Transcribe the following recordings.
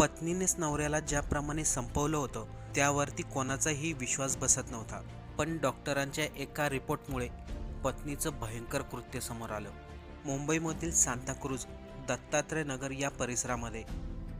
पत्नीनेच नवऱ्याला ज्याप्रमाणे संपवलं होतं त्यावरती कोणाचाही विश्वास बसत नव्हता. पण डॉक्टरांच्या एका रिपोर्टमुळे पत्नीचं भयंकर कृत्य समोर आलं. मुंबईमधील सांताक्रूज दत्तात्रय नगर या परिसरामध्ये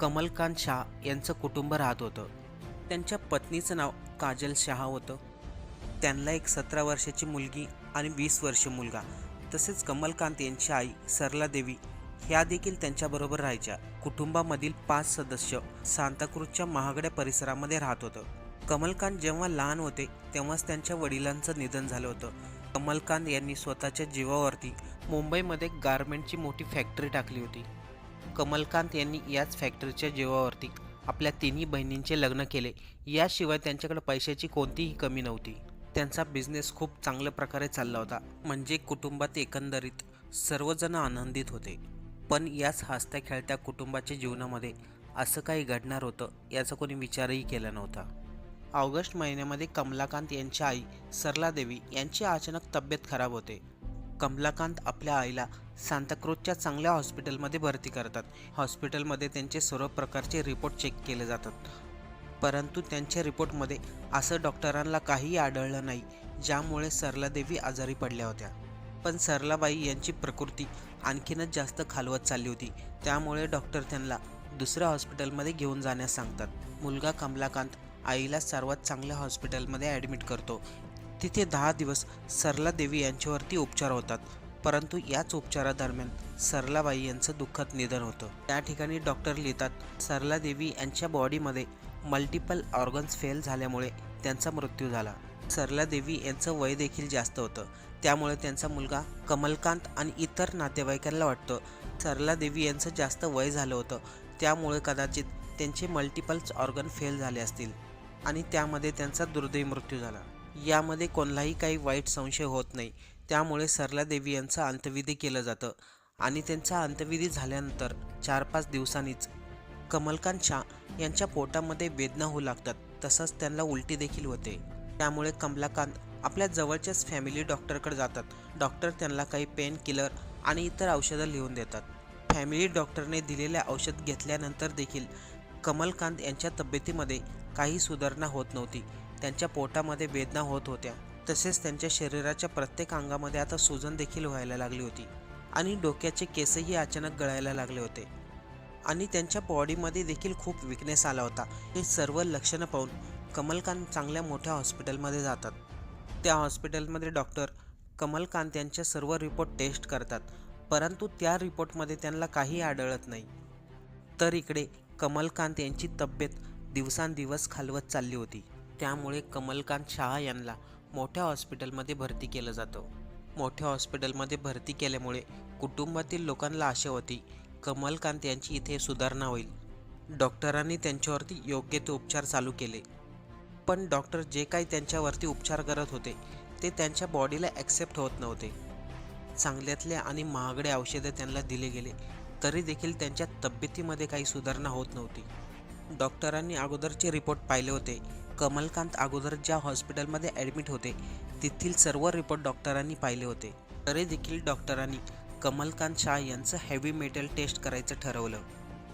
कमलकांत शाह यांचं कुटुंब राहत होतं. त्यांच्या पत्नीचं नाव काजल शहा होतं. त्यांना एक सतरा वर्षाची मुलगी आणि वीस वर्ष मुलगा. तसेच कमलकांत यांची आई सरला देवी ह्या देखील त्यांच्याबरोबर राहायच्या. कुटुंबामधील पाच सदस्य सांताक्रूजच्या महागड्या परिसरामध्ये राहत होतं. कमलकांत जेव्हा लहान होते तेव्हाच त्यांच्या वडिलांचं निधन झालं होतं. कमलकांत यांनी स्वतःच्या जीवावरती मुंबईमध्ये गारमेंटची मोठी फॅक्टरी टाकली होती. कमलकांत यांनी याच फॅक्टरीच्या जीवावरती आपल्या तिन्ही बहिणींचे लग्न केले. याशिवाय त्यांच्याकडे पैशाची कोणतीही कमी नव्हती. त्यांचा बिझनेस खूप चांगल्या प्रकारे चालला होता. म्हणजे कुटुंबात एकंदरीत सर्वजण आनंदित होते. पण याच हसत्या खेळत्या कुटुंबाच्या जीवनामध्ये असं काही घडणार होतं याचा कोणी विचारही केला नव्हता. ऑगस्ट महिन्यामध्ये कमलाकांत यांची आई सरला देवी यांची अचानक तब्येत खराब होते. कमलाकांत आपल्या आईला सांताक्रूजच्या चांगल्या हॉस्पिटलमध्ये भरती करतात. हॉस्पिटलमध्ये त्यांचे सर्व प्रकारचे रिपोर्ट चेक केले जातात. परंतु त्यांच्या रिपोर्टमध्ये असं डॉक्टरांना काहीही आढळलं नाही ज्यामुळे सरलादेवी आजारी पडल्या होत्या. पण सरलाबाई यांची प्रकृती आणखीनच जास्त खालवत चालली होती. त्यामुळे डॉक्टर त्यांना दुसऱ्या हॉस्पिटलमध्ये घेऊन जाण्यास सांगतात. मुलगा कमलाकांत आईला सर्वात चांगल्या हॉस्पिटलमध्ये ॲडमिट करतो. तिथे दहा दिवस सरला देवी यांच्यावरती उपचार होतात. परंतु याच उपचारादरम्यान सरलाबाई यांचं दुःखद निधन होतं. त्या ठिकाणी डॉक्टर लिहितात सरला देवी यांच्या बॉडीमध्ये मल्टिपल ऑर्गन्स फेल झाल्यामुळे त्यांचा मृत्यू झाला. सरला देवी यांचं वय देखील जास्त होतं. त्यामुळे त्यांचा मुलगा कमलकांत आणि इतर नातेवाईकांना वाटतं. सरला देवी यांचं जास्त वय झालं होतं. त्यामुळे कदाचित त्यांचे मल्टिपल्स ऑर्गन फेल झाले असतील. आणि त्यामध्ये त्यांचा दुर्दैवी मृत्यू झाला. यामध्ये कोणालाही काही वाईट संशय होत नाही. त्यामुळे सरला देवी यांचं अंत्यविधी केलं जातं. आणि त्यांचा अंत्यविधी झाल्यानंतर चार पाच दिवसांनीच कमलकांत शाह यांच्या पोटामध्ये वेदना होऊ लागतात. तसंच त्यांना उलटी देखील होते. त्यामुळे कमलाकांत आपल्या जवळच्याच फॅमिली डॉक्टरकडे जातात. डॉक्टर त्यांना काही पेन किलर आणि इतर औषधं लिहून देतात. फॅमिली डॉक्टरने दिलेले औषध घेतल्यानंतर देखील कमलकांत यांच्या तब्येतीमध्ये काही सुधारणा होत नव्हती. त्यांच्या पोटामध्ये वेदना होत होत्या. तसेच त्यांच्या शरीराच्या प्रत्येक अंगामध्ये आता सुजन देखील व्हायला लागली होती आणि डोक्याचे केसही अचानक गळायला लागले होते. आणि त्यांच्या बॉडीमध्ये देखील खूप विकनेस आला होता. हे सर्व लक्षणं पाहून कमलकांत चांगल्या मोठ्या हॉस्पिटलमध्ये जातात. त्या हॉस्पिटलमध्ये डॉक्टर कमलकांत यांच्या सर्व रिपोर्ट टेस्ट करतात परंतु त्या रिपोर्टमध्ये त्यांना काही आढळत नाही. तर इकडे कमलकांत यांची तब्येत दिवसांदिवस खालवत चालली होती. त्यामुळे कमलकांत शहा यांना मोठ्या हॉस्पिटलमध्ये भरती केलं जातं. मोठ्या हॉस्पिटलमध्ये भरती केल्यामुळे कुटुंबातील लोकांना आशा होती कमलकांत यांची इथे सुधारणा होईल. डॉक्टरांनी त्यांच्यावरती योग्य ते उपचार चालू केले. पण डॉक्टर जे काही त्यांच्यावरती उपचार करत होते ते त्यांच्या बॉडीला ॲक्सेप्ट होत नव्हते. चांगल्यातले आणि महागडे औषधे त्यांना दिले गेले तरी देखील त्यांच्या तब्येतीमध्ये काही सुधारणा होत नव्हती. डॉक्टरांनी अगोदरचे रिपोर्ट पाहिले होते. कमलकांत अगोदर ज्या हॉस्पिटलमध्ये ॲडमिट होते तेथील सर्व रिपोर्ट डॉक्टरांनी पाहिले होते. तरी देखील डॉक्टरांनी कमलकांत शाह यांचं हेवी मेटल टेस्ट करायचं ठरवलं.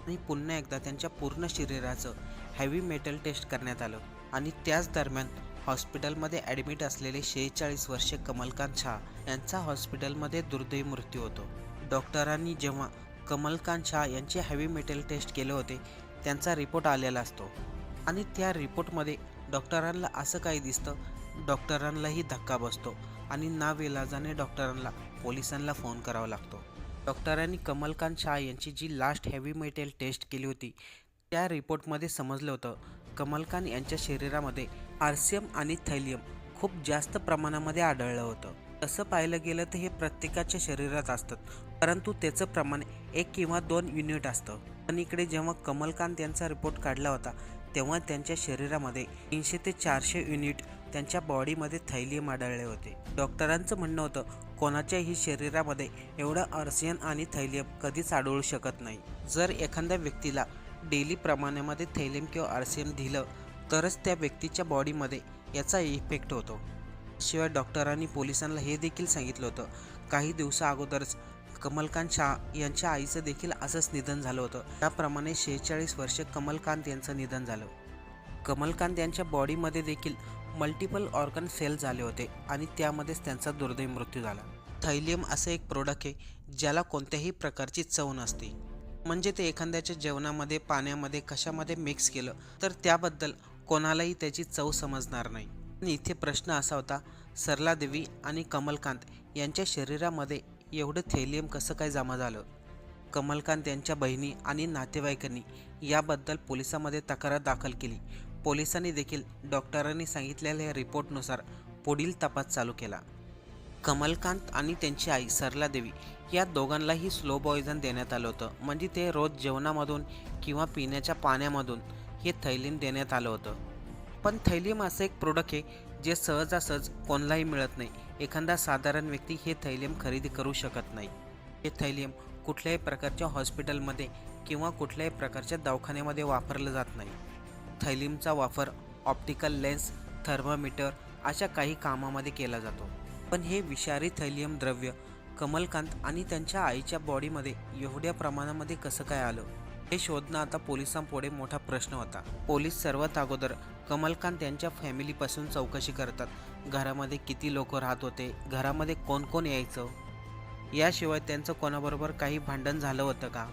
आणि पुन्हा एकदा त्यांच्या पूर्ण शरीराचं हेवी मेटल टेस्ट करण्यात आलं. आणि त्याच दरम्यान हॉस्पिटलमध्ये ॲडमिट असलेले शेहेचाळीस वर्षे कमलकांत शाह यांचा हॉस्पिटलमध्ये दुर्दैवी मृत्यू होतो. डॉक्टरांनी जेव्हा कमलकांत शाह यांचे हॅवी मेटल टेस्ट केले होते त्यांचा रिपोर्ट आलेला असतो. आणि त्या रिपोर्टमध्ये डॉक्टरांना असं काही दिसतं डॉक्टरांनाही धक्का बसतो आणि नाविलाजाने डॉक्टरांना पोलिसांना फोन करावा लागतो. डॉक्टरांनी कमलकांत शाह यांची जी लास्ट हेवी मेटल टेस्ट केली होती त्या रिपोर्टमध्ये समजलं होतं कमलकांत यांच्या शरीरामध्ये आर्सियम आणि थैलियम खूप जास्त प्रमाणामध्ये आढळलं होतं. तसं पाहिलं गेलं तर हे प्रत्येकाच्या शरीरात असतं परंतु त्याचं प्रमाण एक किंवा दोन युनिट असतं. पण इकडे जेव्हा कमलकांत यांचा रिपोर्ट काढला होता तेव्हा त्यांच्या शरीरामध्ये तीनशे ते चारशे युनिट त्यांच्या बॉडीमध्ये थैलियम आढळले होते. डॉक्टरांचं म्हणणं होतं कोणाच्याही शरीरामध्ये एवढं अर्सियन आणि थैलियम कधीच आढळू शकत नाही. जर एखाद्या व्यक्तीला डेली प्रमाणामध्ये थैलेम किंवा आर्सियम दिलं तरच त्या व्यक्तीच्या बॉडीमध्ये याचा इफेक्ट होतो. शिवाय डॉक्टरांनी पोलिसांना हे देखील सांगितलं होतं. काही दिवसा अगोदरच कमलकांत शाह यांच्या आईचं देखील असंच निधन झालं होतं. त्याप्रमाणे शेहेचाळीस वर्षे कमलकांत यांचं निधन झालं. कमलकांत यांच्या बॉडीमध्ये देखील मल्टिपल ऑर्गन फेल झाले होते आणि त्यामध्येच त्यांचा दुर्दैव मृत्यू झाला. थैलियम असं एक प्रोडक्ट आहे ज्याला कोणत्याही प्रकारची चव नसते. म्हणजे ते एखाद्याच्या जेवणामध्ये पाण्यामध्ये कशामध्ये मिक्स केलं तर त्याबद्दल कोणालाही त्याची चव समजणार नाही. आणि इथे प्रश्न असा होता सरला देवी आणि कमलकांत यांच्या शरीरामध्ये एवढं थेलियम कसं काय जमा झालं? कमलकांत यांच्या बहिणी आणि नातेवाईकांनी याबद्दल पोलिसांमध्ये तक्रार दाखल केली. पोलिसांनी देखील डॉक्टरांनी सांगितलेल्या रिपोर्टनुसार पुढील तपास चालू केला. कमलकांत आणि त्यांची आई सरला देवी या दोघांनाही स्लो पॉयझन देण्यात आलं होतं. म्हणजे ते रोज जेवणामधून किंवा पिण्याच्या पाण्यामधून हे थैलीम देण्यात आलं होतं. पण थैलीम असं एक प्रोडक्ट आहे जे सहजासहज कोणालाही मिळत नाही. एखादा साधारण व्यक्ती हे थैलीम खरेदी करू शकत नाही. हे थैलीम कुठल्याही प्रकारच्या हॉस्पिटलमध्ये किंवा कुठल्याही प्रकारच्या दवाखान्यामध्ये वापरलं जात नाही. थैलीमचा वापर ऑप्टिकल लेन्स थर्मामीटर अशा काही कामामध्ये केला जातो. पण हे विषारी थैलियम द्रव्य कमलकांत आणि त्यांच्या आईच्या बॉडीमध्ये एवढ्या प्रमाणामध्ये कसं काय आलं? हे शोधणं आता पोलिसांपुढे मोठा प्रश्न होता. पोलीस सर्वात अगोदर कमलकांत यांच्या फॅमिलीपासून चौकशी करतात. घरामध्ये किती लोक राहत होते? घरामध्ये कोण कोण यायचं? याशिवाय त्यांचं कोणाबरोबर काही भांडण झालं होतं का?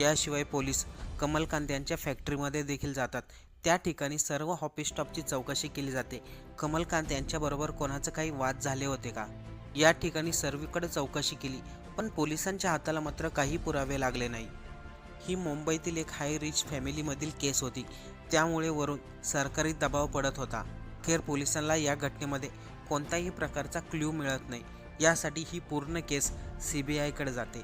याशिवाय पोलीस कमलकांत यांच्या फॅक्टरीमध्ये देखील जातात. त्या ठिकाणी सर्व ऑफिस स्टॉपची चौकशी केली जाते. कमलकांत यांच्याबरोबर कोणाचं काही वाद झाले होते का? या ठिकाणी सर्वीकडे चौकशी केली पण पोलिसांच्या हाताला मात्र काही पुरावे लागले नाही. ही मुंबईतील एक हाय रिच फॅमिलीमधील केस होती. त्यामुळे वरून सरकारी दबाव पडत होता. अखेर पोलिसांना या घटनेमध्ये कोणताही प्रकारचा क्ल्यू मिळत नाही. यासाठी ही पूर्ण केस सी बी आयकडे जाते.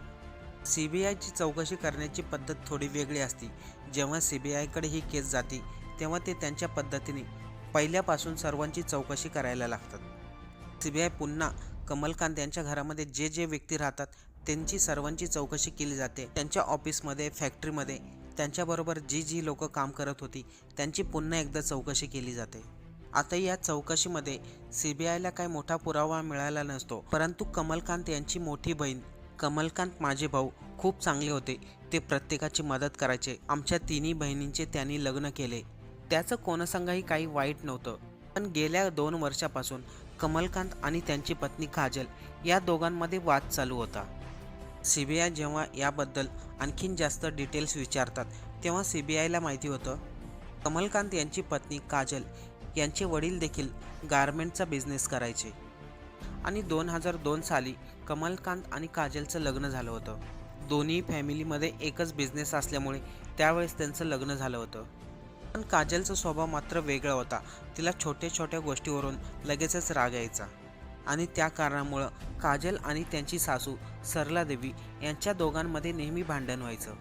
सी बी आयची चौकशी करण्याची पद्धत थोडी वेगळी असते. जेव्हा सी बी आयकडे ही केस जाते तेव्हा ते त्यांच्या पद्धतीने पहिल्यापासून सर्वांची चौकशी करायला लागतात. सी बी आय पुन्हा कमलकांत यांच्या घरामध्ये जे जे व्यक्ती राहतात त्यांची सर्वांची चौकशी केली जाते. त्यांच्या ऑफिसमध्ये फॅक्टरीमध्ये त्यांच्याबरोबर जी जी लोक काम करत होती त्यांची पुन्हा एकदा चौकशी केली जाते. आता या चौकशीमध्ये सी बी आयला काही मोठा पुरावा मिळाला नसतो परंतु कमलकांत यांची मोठी बहीण कमलकांत माझे भाऊ खूप चांगले होते. ते प्रत्येकाची मदत करायचे. आमच्या तिन्ही बहिणींचे त्यांनी लग्न केले. त्याचं कोणासंगही काही वाईट नव्हतं. पण गेल्या दोन वर्षापासून कमलकांत आणि त्यांची पत्नी काजल या दोघांमध्ये वाद चालू होता. सी बी आय जेव्हा याबद्दल आणखीन जास्त डिटेल्स विचारतात तेव्हा सी बी आयला माहिती होतं कमलकांत यांची पत्नी काजल यांचे वडील देखील गारमेंटचा बिझनेस करायचे. आणि दोन हजार दोन साली कमलकांत आणि काजलचं लग्न झालं होतं. दोन्ही फॅमिलीमध्ये एकच बिझनेस असल्यामुळे त्यावेळेस त्यांचं लग्न झालं होतं. पण काजलचा स्वभाव मात्र वेगळा होता. तिला छोट्या छोट्या गोष्टीवरून लगेचच राग यायचा. आणि त्या कारणामुळं काजल आणि त्यांची सासू सरला देवी यांच्या दोघांमध्ये नेहमी भांडण व्हायचं.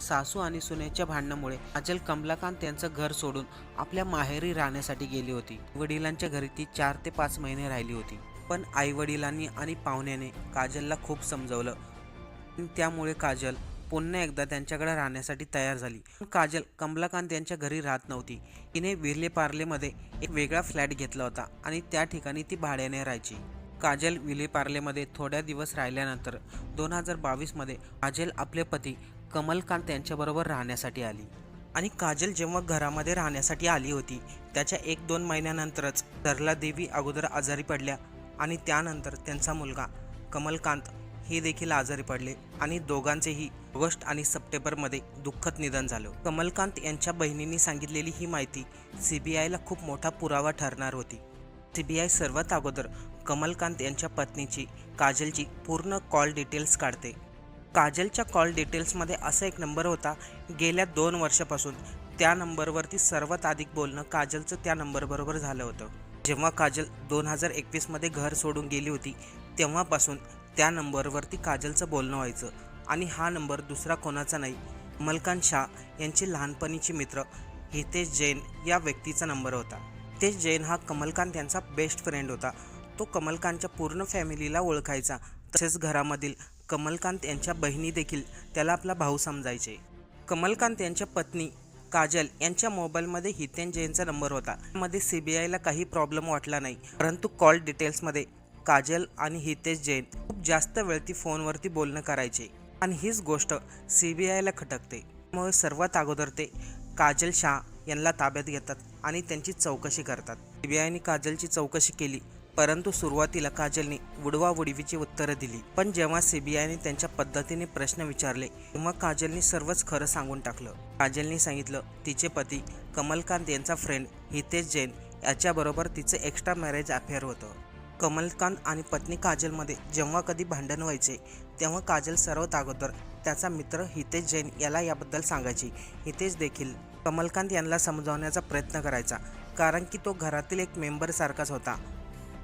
सासू आणि सुनेच्या भांडणामुळे काजल कमलाकांत यांचं घर सोडून आपल्या माहेरी राहण्यासाठी गेली होती. वडिलांच्या घरी ती चार ते पाच महिने राहिली होती. पण आईवडिलांनी आणि पाहुण्याने काजलला खूप समजवलं. त्यामुळे काजल पुन्हा एकदा त्यांच्याकडे राहण्यासाठी तयार झाली. काजल कमलाकांत यांच्या घरी राहत नव्हती. तिने विर्ले पार्लेमध्ये एक वेगळा फ्लॅट घेतला होता आणि त्या ठिकाणी ती भाड्याने राहायची. काजल विले पार्लेमध्ये थोड्या दिवस राहिल्यानंतर दोन हजार बावीसमध्ये काजल आपले पती कमलकांत यांच्याबरोबर राहण्यासाठी आली. आणि काजल जेव्हा घरामध्ये राहण्यासाठी आली होती त्याच्या एक दोन महिन्यानंतरच सरला देवी अगोदर आजारी पडल्या आणि त्यानंतर त्यांचा मुलगा कमलकांत हे देखील आजारी पडले आणि दोघांचेही ऑगस्ट आणि सप्टेंबरमध्ये दुःखद निधन झालं. कमलकांत यांच्या बहिणींनी सांगितलेली ही माहिती सी बी आयला खूप मोठा पुरावा ठरणार होती. सी बी आय सर्वात अगोदर कमलकांत यांच्या पत्नीची काजलची पूर्ण कॉल डिटेल्स काढते. काजलच्या कॉल डिटेल्समध्ये असा एक नंबर होता गेल्या दोन वर्षापासून त्या नंबरवरती सर्वात अधिक बोलणं काजलचं त्या नंबरबरोबर झालं होतं. जेव्हा काजल दोन हजार एकवीसमध्ये घर सोडून गेली होती तेव्हापासून त्या नंबरवरती काजलचं बोलणं व्हायचं. आणि हा नंबर दुसरा कोणाचा नाही मलकान शाह यांचे लहानपणीचे मित्र हितेश जैन या व्यक्तीचा नंबर होता. हितेश जैन हा कमलकांत यांचा बेस्ट फ्रेंड होता. तो कमलकांतच्या पूर्ण फॅमिलीला ओळखायचा. तसेच घरामधील कमलकांत यांच्या बहिणी देखील त्याला आपला भाऊ समजायचे. कमलकांत यांच्या पत्नी काजल यांच्या मोबाईलमध्ये हितेन जैनचा नंबर होता. मध्ये सी बी आयला काही प्रॉब्लेम वाटला नाही परंतु कॉल डिटेल्समध्ये काजल आणि हितेश जैन खूप जास्त वेळ ती फोनवरती बोलणं करायचे. आणि हीच गोष्ट सी बी आयला खटकते. त्यामुळे सर्वात अगोदर ते काजल शाह यांना ताब्यात घेतात आणि त्यांची चौकशी करतात. सी बी आयने काजलची चौकशी केली परंतु सुरुवातीला काजलने उडवाउडवीची उत्तरं दिली. पण जेव्हा सीबीआयने त्यांच्या पद्धतीने प्रश्न विचारले तेव्हा काजलने सर्वच खरं सांगून टाकलं. काजलने सांगितलं तिचे पती कमलकांत यांचा फ्रेंड हितेश जैन याच्याबरोबर तिचं एक्स्ट्रा मॅरेज अफेअर होतं. कमलकांत आणि पत्नी काजलमध्ये जेव्हा कधी भांडण व्हायचे तेव्हा काजल सर्वात अगोदर त्याचा मित्र हितेश जैन याला याबद्दल सांगायची. हितेश देखील कमलकांत यांना समजावण्याचा प्रयत्न करायचा कारण की तो घरातील एक मेंबरसारखाच होता.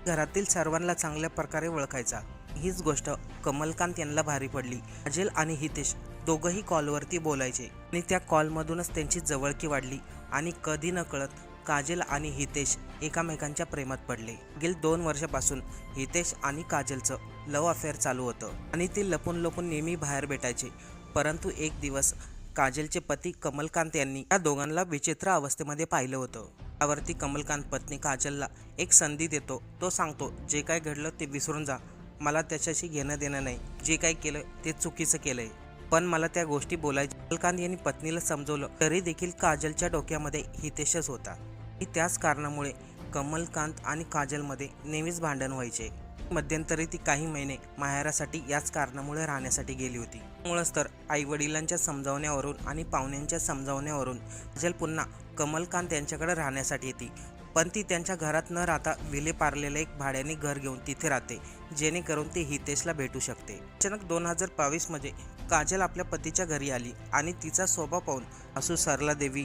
घरातील सर्वांना चांगल्या प्रकारे ओळखायचा. हीच गोष्ट कमलकांत यांना भारी पडली. काजल आणि हितेश दोघंही कॉलवरती बोलायचे आणि त्या कॉलमधूनच त्यांची जवळकी वाढली आणि कधी न कळत काजल आणि हितेश एकामेकांच्या प्रेमात पडले. गेल दोन वर्षापासून हितेश आणि काजलचं लव्ह अफेअर चालू होतं आणि ते लपून लपून नेहमी बाहेर भेटायचे. परंतु एक दिवस काजलचे पती कमलकांत यांनी या दोघांना विचित्र अवस्थेमध्ये पाहिलं होतं. त्यावरती कमलकांत पत्नी काजलला एक संधी देतो. तो सांगतो जे काय घडलं ते विसरून जा. मला त्याच्याशी घेणं देणं नाही. जे काय केलं ते चुकीचं केलंय. पण मला त्या गोष्टी बोलायच्या. कमलकांत यांनी पत्नीला समजवलं तरी देखील काजलच्या डोक्यामध्ये हितेशच होता. त्याच कारणामुळे कमलकांत आणि काजलमध्ये नेहमीच भांडण व्हायचे. मध्यंतरी ती काही महिने माहेरासाठी याच कारणामुळे राहण्यासाठी गेली होती. मुळच तर आई वडिलांच्या समजावण्यावरून आणि पाहुण्यांच्या समजावण्यावरून काजल पुन्हा कमलकांत यांच्याकडे राहण्यासाठी येते. पण ती त्यांच्या घरात न राहता विले पारलेलं एक भाड्याने घर घेऊन तिथे राहते जेणेकरून ती हितेशला भेटू शकते. अचानक दोन हजार बावीसमध्ये काजल आपल्या पतीच्या घरी आली आणि तिचा स्वभाव पाहून असू सरला देवी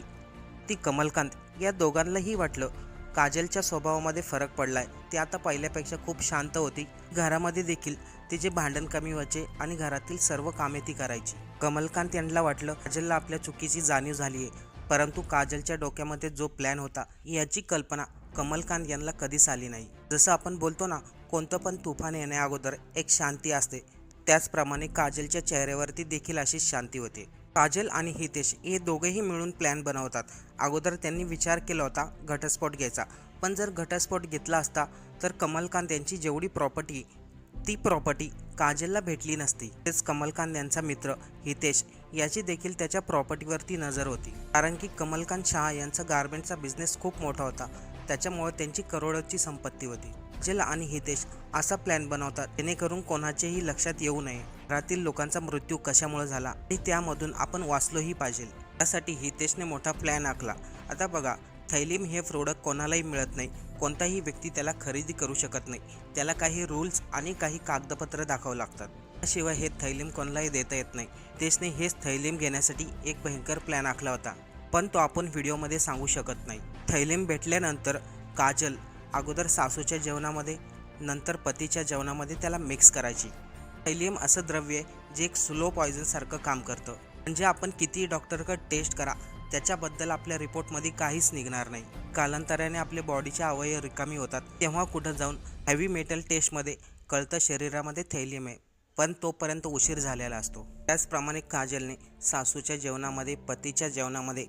ती कमलकांत. या दोघांनाही वाटलं काजलच्या स्वभावामध्ये फरक पडलाय. ती आता पहिल्यापेक्षा खूप शांत होती. घरामध्ये देखील तिचे भांडण कमी व्हायचे आणि घरातील सर्व कामे ती करायची. कमलकांत यांना वाटलं काजलला आपल्या चुकीची जाणीव झाली आहे परंतु काजलच्या डोक्यामध्ये जो प्लॅन होता याची कल्पना कमलकांत यांना कधीच आली नाही. जसं आपण बोलतो ना कोणतं पण तुफान येण्या अगोदर एक शांती असते. त्याचप्रमाणे काजलच्या चेहऱ्यावरती देखील अशीच शांती होते. काजल आणि हितेश हे दोघेही मिळून प्लॅन बनवतात. अगोदर त्यांनी विचार केला होता घटस्फोट घ्यायचा. पण जर घटस्फोट घेतला असता तर कमलकांत यांची जेवढी प्रॉपर्टी ती प्रॉपर्टी काजलला भेटली नसती. तेच कमलकांत यांचा मित्र हितेश याची देखील त्याच्या प्रॉपर्टीवरती नजर होती. कारण की कमलकांत शहा यांचा गार्मेंटचा बिझनेस खूप मोठा होता. त्याच्यामुळे त्यांची करोडोची संपत्ती होती. काजल आणि हितेश असा प्लॅन बनवतात जेणेकरून कोणाचेही लक्षात येऊ नये. घरातील लोकांचा मृत्यू कशामुळे झाला आणि त्यामधून आपण वाचलोही पाहिजे. त्यासाठी हितेशने मोठा प्लॅन आखला. आता बघा थैलीम हे प्रोडक्ट कोणालाही मिळत नाही. कोणताही व्यक्ती त्याला खरेदी करू शकत नाही. त्याला काही रूल्स आणि काही कागदपत्र दाखवावं लागतात. त्याशिवाय हे थैलीम कोणालाही देता येत नाही. तेचने हेच थैलीम घेण्यासाठी एक भयंकर प्लॅन आखला होता. पण तो आपण व्हिडिओमध्ये सांगू शकत नाही. थैलीम भेटल्यानंतर काजल अगोदर सासूच्या जेवणामध्ये नंतर पतीच्या जेवणामध्ये त्याला मिक्स करायची. थैलियम असं द्रव्य आहे जे एक स्लो पॉयझनसारखं काम करतं. म्हणजे आपण कितीही डॉक्टरकडे टेस्ट करा त्याच्याबद्दल आपल्या रिपोर्टमध्ये काहीच निघणार नाही. कालांतराने आपले बॉडीचे अवयव रिकामी होतात. तेव्हा कुठं जाऊन हेवी मेटल टेस्टमध्ये कळतं शरीरामध्ये थैलियम आहे. पण तोपर्यंत उशीर झालेला असतो. त्याचप्रमाणे काजलने सासूच्या जेवणामध्ये पतीच्या जेवणामध्ये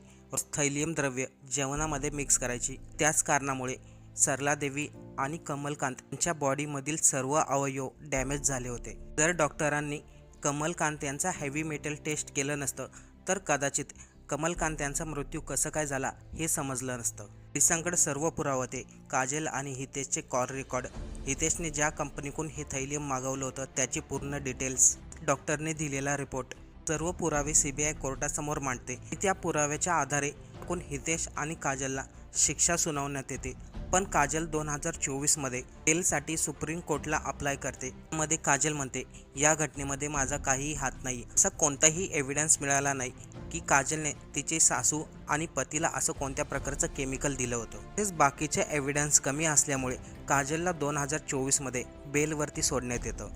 थैलियम द्रव्य जेवणामध्ये मिक्स करायची. त्याच कारणामुळे सरलादेवी आणि कमलकांत यांच्या बॉडीमधील सर्व अवयव डॅमेज झाले होते. जर डॉक्टरांनी कमलकांत यांचा हेवी मेटल टेस्ट केलं नसतं तर कदाचित कमलकांत यांचा मृत्यू कसं काय झाला हे समजलं नसतं. पोलिसांकडे सर्व पुरावे होते काजल आणि हितेशचे कॉल रेकॉर्ड. हितेशने ज्या कंपनीकडून हे थैलियम मागवलं होतं त्याची पूर्ण डिटेल्स डॉक्टरने दिलेला रिपोर्ट. सर्व पुरावे सीबीआय कोर्टासमोर मांडते. त्या पुराव्याच्या आधारे कोण हितेश आणि काजलला शिक्षा सुनावण्यात येते. पण काजल दोन हजार चोवीसमध्ये बेलसाठी सुप्रीम कोर्टला अप्लाय करते. मध्ये काजल म्हणते या घटनेमध्ये माझा काहीही हात नाही. असा कोणताही एव्हिडन्स मिळाला नाही की काजलने तिचे सासू आणि पतीला असं कोणत्या प्रकारचं केमिकल दिलं होतं. तसेच बाकीचे एव्हिडन्स कमी असल्यामुळे काजलला दोन हजार चोवीसमध्ये बेलवरती सोडण्यात येतं.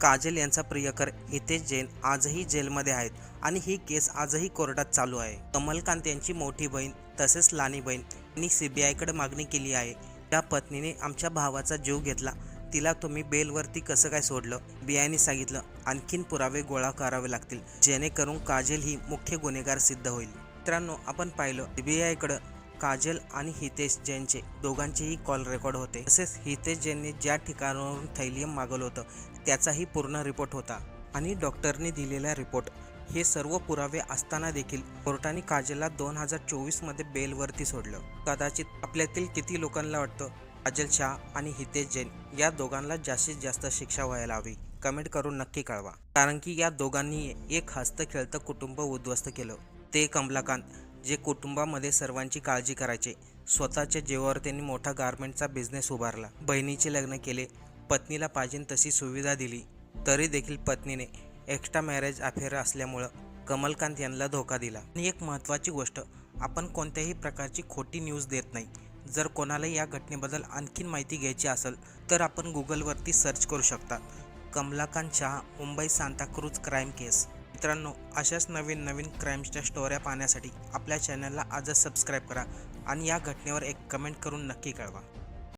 काजल यांचा प्रियकर हितेश जैन आजही जेलमध्ये आहेत आणि ही केस आजही कोर्टात चालू आहे. कमलकांत यांची मोठी बहीण तसेच लानी बहीण यांनी सी बी आयकडे मागणी केली आहे. त्या पत्नीने आमच्या भावाचा जीव घेतला. तिला तुम्ही बेलवरती कसं काय सोडलं? बियाने सांगितलं. आणखीन पुरावे गोळा करावे लागतील. जेणेकरून काजल ही मुख्य गुन्हेगार सिद्ध होईल. मित्रांनो आपण पाहिलं सी बी आयकडं काजल आणि हितेश जैनचे दोघांचेही कॉल रेकॉर्ड होते. तसेच हितेश जैनने ज्या ठिकाणावरून थैलियम मागवलं होतं त्याचाही पूर्ण रिपोर्ट होता. आणि डॉक्टरने दिलेला रिपोर्ट. हे सर्व पुरावे असताना देखील कोर्टाने काजलला दोन हजार चोवीसमध्ये बेलवरती सोडलं. कदाचित आपल्यातील किती लोकांना वाटतं काजल शाह आणि हितेश जैन या दोघांना जास्तीत जास्त शिक्षा व्हायला हवी? कमेंट करून नक्की कळवा. कारण की या दोघांनी एक हस्त खेळतं कुटुंब उद्ध्वस्त केलं. ते कमलाकांत जे कुटुंबामध्ये सर्वांची काळजी करायचे स्वतःच्या जीवावर त्यांनी मोठा गारमेंटचा बिझनेस उभारला. बहिणीचे लग्न केले पत्नीला पाहिजे तशी सुविधा दिली तरी देखील पत्नीने एक्स्ट्रा मॅरेज अफेअर असल्यामुळं कमलकांत यांना धोका दिला. आणि एक महत्त्वाची गोष्ट आपण कोणत्याही प्रकारची खोटी न्यूज देत नाही. जर कोणाला या घटनेबद्दल आणखीन माहिती घ्यायची असेल तर आपण गुगलवरती सर्च करू शकता. कमलाकांत शहा मुंबई सांताक्रूज क्राईम केस मित्रांनो अशाच नवीन नवीन क्राईम्सच्या स्टोऱ्या पाहण्यासाठी आपल्या चॅनलला आजच सबस्क्राईब करा. आणि या घटनेवर एक कमेंट करून नक्की कळवा.